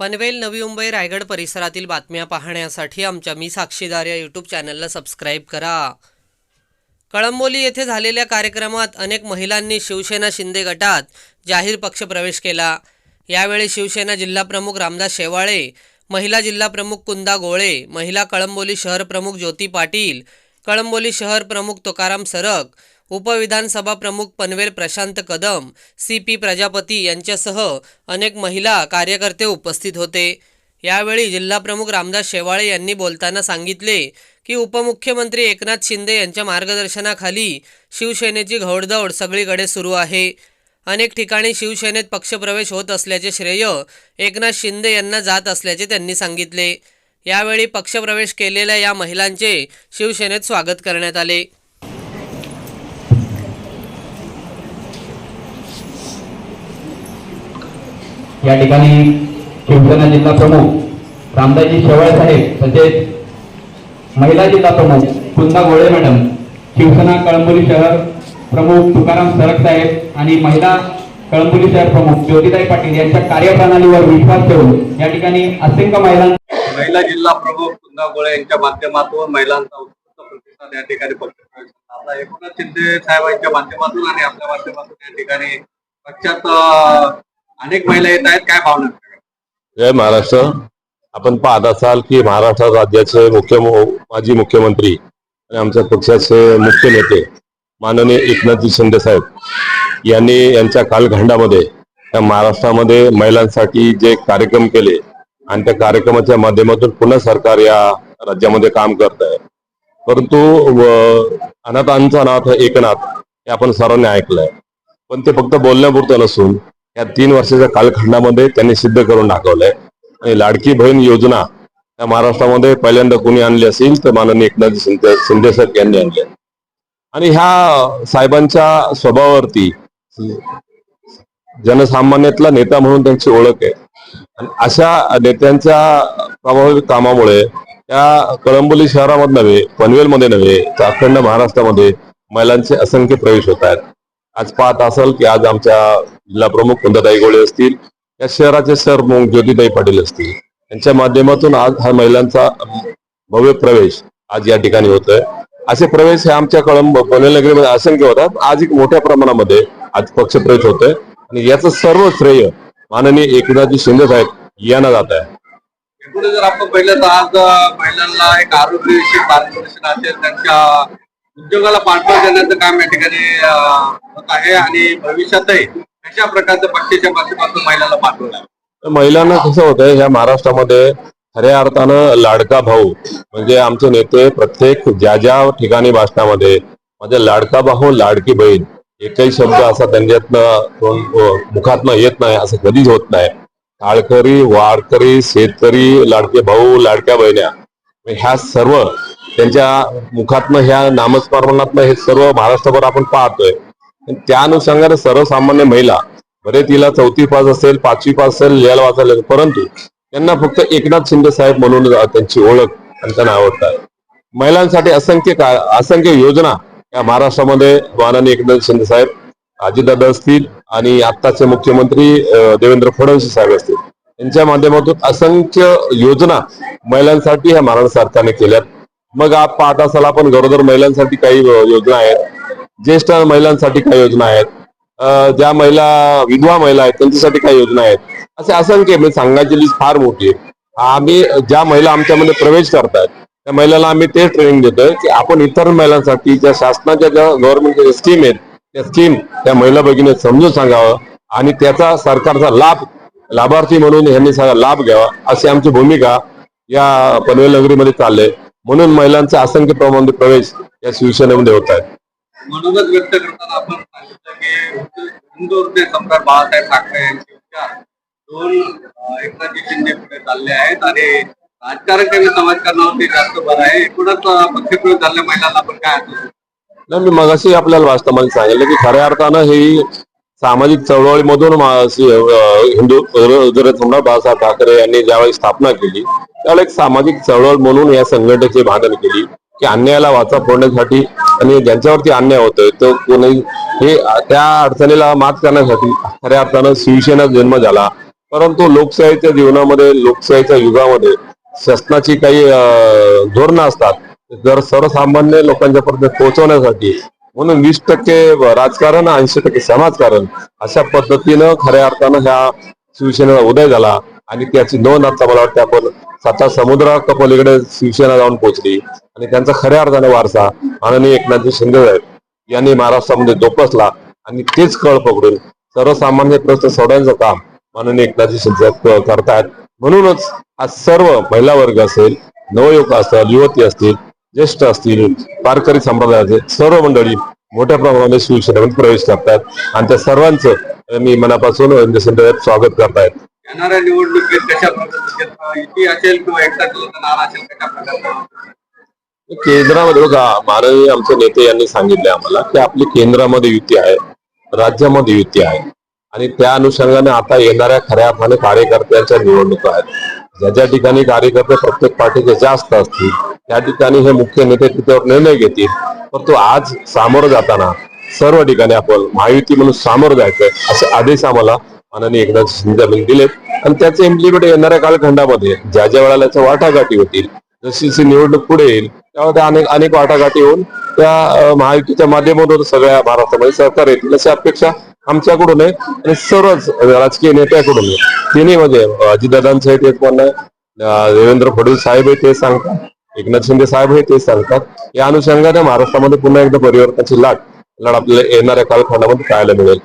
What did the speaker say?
पनवेल नवी मुंबई रायगड परिसरातील बातम्या पाहण्यासाठी आमच्या मी साक्षीदार या यूट्यूब चॅनलला सबस्क्राईब करा. कळंबोली येथे झालेल्या कार्यक्रमात अनेक महिलांनी शिवसेना शिंदे गटात जाहीर पक्षप्रवेश केला. यावेळी शिवसेना जिल्हाप्रमुख रामदास शेवाळे महिला जिल्हाप्रमुख कुंदा गोळे महिला कळंबोली शहर प्रमुख ज्योती पाटील कळंबोली शहर प्रमुख तुकाराम सरक उपविधानसभा प्रमुख पनवेल प्रशांत कदम सी पी प्रजापती यांच्यासह अनेक महिला कार्यकर्ते उपस्थित होते. यावेळी जिल्हाप्रमुख रामदास शेवाळे यांनी बोलताना सांगितले की उपमुख्यमंत्री एकनाथ शिंदे यांच्या मार्गदर्शनाखाली शिवसेनेची घौडदौड सगळीकडे सुरू आहे. अनेक ठिकाणी शिवसेनेत पक्षप्रवेश होत असल्याचे श्रेय एकनाथ शिंदे यांना जात असल्याचे त्यांनी सांगितले. यावेळी पक्षप्रवेश केलेल्या या महिलांचे शिवसेनेत स्वागत करण्यात आले. या ठिकाणी शिवसेना जिल्हा प्रमुख रामदासजी शेवाळे साहेब तसेच महिला जिल्हा प्रमुख कुंदा गोळे मॅडम शिवसेना कळंबोली शहर प्रमुख तुकाराम सरक साहेब आणि महिला कळंबोली शहर प्रमुख ज्योतिताई पाटील यांच्या कार्यप्रणालीवर विश्वास ठेवून या ठिकाणी असंख्य महिला महिला जिल्हा प्रमुख कुंदा गोळे यांच्या माध्यमातून महिलांचा उत्कृष्ट प्रतिसाद या ठिकाणी पक्षप्रवेश आता शिंदे साहेबांच्या माध्यमातून आणि आपल्या माध्यमातून या ठिकाणी पक्षात अनेक महिला येत आहेत काय भावना? जय महाराष्ट्र. आपण पाहत असाल की महाराष्ट्र राज्याचे मुख्य माजी मुख्यमंत्री आणि आमच्या पक्षाचे मुख्य नेते माननीय एकनाथजी शिंदे साहेब यांनी यांच्या कालखंडामध्ये त्या महाराष्ट्रामध्ये महिलांसाठी जे कार्यक्रम केले आणि त्या कार्यक्रमाच्या माध्यमातून पुन्हा सरकार या राज्यामध्ये काम करत आहे. परंतु अनाथांचा नाथ एकनाथ हे आपण सर्वांनी ऐकलंय. पण ते फक्त बोलण्यापुरतं नसून या तीन वर्षाच्या कालखंडामध्ये त्यांनी सिद्ध करून दाखवलंय. आणि लाडकी बहीण योजना या महाराष्ट्रामध्ये पहिल्यांदा कोणी आणली असेल तर माननीय एकनाथ शिंदे शिंदे साहेब यांनी आणली. आहे. आणि ह्या साहेबांच्या स्वभावावरती जनसामान्यातला नेता म्हणून त्यांची ओळख आहे. आणि अशा नेत्यांच्या प्रभावी कामामुळे त्या कळंबोली शहरामध्ये नव्हे पनवेलमध्ये नव्हे तर अखंड महाराष्ट्रामध्ये महिलांचे असंख्य प्रवेश होत आहेत. आज पाहत असाल की आज आमच्या जिल्हा प्रमुख कुंदाताई गोळे असतील या शहराचे सर प्रमुख ज्योतिताई पाटील असतील. यांच्या माध्यमातून आज हा महिलांचा भव्य प्रवेश आज या ठिकाणी होतोय. असे प्रवेश हे आमच्या कळंब पनवेल नगरीमध्ये असंख्य होतात. आज एक मोठ्या प्रमाणामध्ये आज पक्षप्रवेश होतोय. आणि याचं सर्व श्रेय माननीय एकनाथजी शिंदे साहेब यांना जात आहे. जर आपण पाहिलं तर आज महिलांना एक आरोग्यविषयी मार्गदर्शन असेल त्यांच्या उद्योगाला पाठबळ देण्याचं काम या ठिकाणी होत आहे आणि भविष्यातही अशा प्रकारचं पक्षाच्या माध्यमातून महिलांना पाठवलं? महिलांना कसं होतंय ह्या महाराष्ट्रामध्ये खऱ्या अर्थानं लाडका भाऊ म्हणजे आमचे नेते प्रत्येक ज्या ज्या ठिकाणी भाषणामध्ये माझ्या लाडका भाऊ लाडकी बहीण एकही शब्द असा त्यांच्यातनं मुखातनं येत नाही असं कधीच होत नाही. टाळकरी वारकरी शेतकरी लाडके भाऊ लाडक्या बहिण्या ह्या सर्व त्यांच्या मुखातनं ह्या नामस्मरणातनं हे सर्व महाराष्ट्रभर आपण पाहतोय. त्या अनुषंगाने सर्वसामान्य महिला बरे तिला चौथी पास असेल पाचवी पास असेल लिहायला वाचायला परंतु त्यांना फक्त एकनाथ शिंदे साहेब म्हणून त्यांची ओळख आणि त्यांना आवडतात महिलांसाठी असंख्य का असंख्य योजना या महाराष्ट्रामध्ये माननीय एकनाथ शिंदे साहेब अजितदादा असतील आणि आत्ताचे मुख्यमंत्री देवेंद्र फडणवीस साहेब असतील. यांच्या माध्यमातून असंख्य योजना महिलांसाठी ह्या महाराष्ट्र सरकारने केल्यात. मग आप पाहत असाल आपण गरोदर महिलांसाठी काही योजना आहेत. ज्येष्ठ महिलांसाठी काही योजना आहेत. ज्या महिला विधवा महिला आहेत त्यांच्यासाठी काही योजना आहेत. असे असंख्य म्हणजे सांगायची लिस्ट फार मोठी आहे. आम्ही ज्या महिला आमच्यामध्ये प्रवेश करतात त्या महिलांना आम्ही ते ट्रेनिंग देतोय की आपण इतर महिलांसाठी ज्या शासनाच्या ज्या गव्हर्नमेंटच्या स्कीम आहेत त्या स्कीम त्या महिला भगिनी समजून सांगावं आणि त्याचा सरकारचा लाभ लाभार्थी म्हणून यांनी सगळा लाभ घ्यावा अशी आमची भूमिका या पनवेल नगरीमध्ये चालले म्हणून महिलांचा असंख्य प्रमाणात प्रवेश या शिवसेनेमध्ये होत आहे म्हणूनच व्यक्त करताना आपण सांगितलं की हिंदूचे सम्राट बाळासाहेब ठाकरे यांचे विचार दोन एकनाथजी शिंदे पुढे चालले आहेत आणि राजकारण कमी समाजकारणावरती जास्त बरं आहे. एकूणच पक्षप्रयोग पक्षप्रवेश झालेल्या महिलांना आपण काय आठवतो? नाही मी मगाशी आपल्याला वास्तवामध्ये सांगितलं की खऱ्या अर्थानं ही सामाजिक चळवळीमधून हिंदू सम्राट बाळासाहेब ठाकरे यांनी ज्यावेळी स्थापना केली त्यावेळेला एक सामाजिक चळवळ म्हणून या संघटनेची भांडण केली. की अन्यायाला वाचा फोडण्यासाठी आणि ज्यांच्यावरती अन्याय होतोय तो कोणी हे त्या अडचणीला मात करण्यासाठी खऱ्या अर्थानं शिवसेना जन्म झाला. परंतु लोकशाहीच्या जीवनामध्ये लोकशाहीच्या युगामध्ये शासनाची काही धोरणं असतात. जर सर्वसामान्य लोकांच्या पर्यंत पोहोचवण्यासाठी म्हणून वीस टक्के राजकारण ऐंशी टक्के समाजकारण अशा पद्धतीनं खऱ्या अर्थानं ह्या शिवसेनेला उदय झाला. आणि त्याची नोंद आता मला वाटतं आपण साता समुद्रा पलीकडे शिवसेना जाऊन पोहोचली. आणि त्यांचा खऱ्या अर्थाने वारसा माननीय एकनाथजी शिंदे साहेब यांनी महाराष्ट्रामध्ये जोपासला. आणि तेच कळ पकडून सर्वसामान्य प्रश्न सोडवण्याचं काम माननीय एकनाथजी शिंदे साहेब करतायत. म्हणूनच आज सर्व महिला वर्ग असेल नवयुवक असतात युवती असतील ज्येष्ठ असतील वारकरी संप्रदायाचे सर्व मंडळी मोठ्या प्रमाणामध्ये शिवसेनेमध्ये प्रवेश करतात आणि त्या सर्वांचं मी मनापासून शिंदे साहेब स्वागत करतायत. येणाऱ्या निवडणुकीत कशा प्रकारचे युती असेल किंवा एकटा नारा असेल कशा प्रकारचा? केंद्रामध्ये बघा माननीय आमचे नेते यांनी सांगितले आम्हाला की आपली केंद्रामध्ये युती आहे राज्यामध्ये युती आहे. आणि त्या अनुषंगाने आता येणाऱ्या खऱ्या अर्थाने कार्यकर्त्यांच्या निवडणुका आहेत. ज्या ज्या ठिकाणी कार्यकर्ते प्रत्येक पार्टीचे जास्त असतील त्या ठिकाणी हे मुख्य नेते तिथेवर निर्णय घेतील. परंतु आज सामोरं जाताना सर्व ठिकाणी आपण महायुती म्हणून सामोरं जायचंय असे आदेश आम्हाला माननीय एकनाथ शिंदे यांनी दिलेत आणि त्याचे इम्प्लिमेंट येणाऱ्या कालखंडामध्ये ज्या ज्या वेळेला त्याच्या वाटाघाटी होतील जशी जशी निवडणूक पुढे येईल त्यामध्ये अनेक अनेक वाटाघाटी होऊन त्या महायुतीच्या माध्यमातून सगळ्या महाराष्ट्रामध्ये सरकार येतील अशी अपेक्षा आमच्याकडून आहे. आणि सर्वच राजकीय नेत्याकडून आहे. तिन्ही म्हणजे अजितदादांचं तेच म्हणणं आहे. देवेंद्र फडणवीस साहेब हे ते सांगतात. एकनाथ शिंदे साहेब हे ते सांगतात. या अनुषंगाने महाराष्ट्रामध्ये पुन्हा एकदा परिवर्तनाची लाट लढ आपल्याला येणाऱ्या कालखंडामध्ये पाहायला मिळेल.